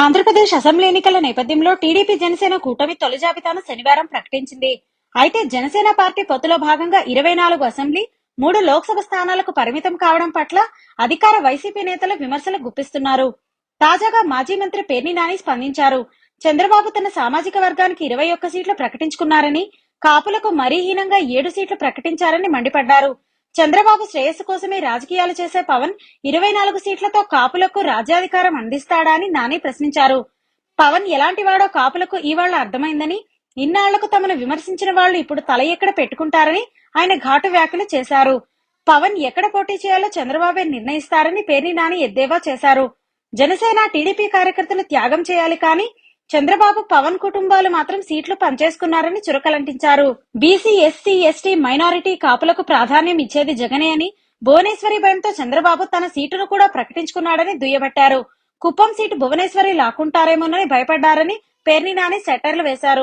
Andhra Pradesh assembly ఎన్నికల నేపథ్యంలో TDP Janasena కూటమి తొలి జాబితాను శనివారం ప్రకటించింది. అయితే జనసేన పార్టీ పొత్తులో భాగంగా ఇరవై నాలుగు అసెంబ్లీ మూడు లోక్సభ స్థానాలకు పరిమితం కావడం పట్ల అధికార వైసీపీ నేతలు విమర్శలు గుప్పిస్తున్నారు. తాజాగా మాజీ మంత్రి పేర్ని నాని స్పందించారు. చంద్రబాబు తన సామాజిక వర్గానికి ఇరవై ఒక్క సీట్లు ప్రకటించుకున్నారని కాపులకు మరీ హీనంగా ఏడు సీట్లు ప్రకటించారని మండిపడ్డారు. చంద్రబాబు శ్రేయస్సు కోసమే రాజకీయాలు చేసే పవన్ ఇరవై నాలుగు సీట్లతో కాపులకు రాజ్యాధికారం అందిస్తాడా అని నాని ప్రశ్నించారు. పవన్ ఎలాంటి వాడో కాపులకు ఇవాళ అర్థమైందని ఇన్నాళ్ళకు తమను విమర్శించిన వాళ్ళు ఇప్పుడు తల ఎక్కడ పెట్టుకుంటారని ఆయన ఘాటు వ్యాఖ్యలు చేశారు. పవన్ ఎక్కడ పోటీ చేయాలో చంద్రబాబే నిర్ణయిస్తారని పేర్ని నాని ఎద్దేవా చేశారు. జనసేన టీడీపీ కార్యకర్తలు త్యాగం చేయాలి కానీ చంద్రబాబు పవన్ కుటుంబాలు మాత్రం సీట్లు పంచేసుకున్నారని చురకలంటించారు. బీసీ ఎస్సీ ఎస్టీ మైనారిటీ కాపులకు ప్రాధాన్యం ఇచ్చేది జగనే అని భువనేశ్వరి భయంతో చంద్రబాబు తన సీటును కూడా ప్రకటించుకున్నాడని దుయ్యబట్టారు. కుప్పం సీటు భువనేశ్వరి లాక్కుంటారేమోనని భయపడ్డారని పేర్ని నాని సెటర్లు వేశారు.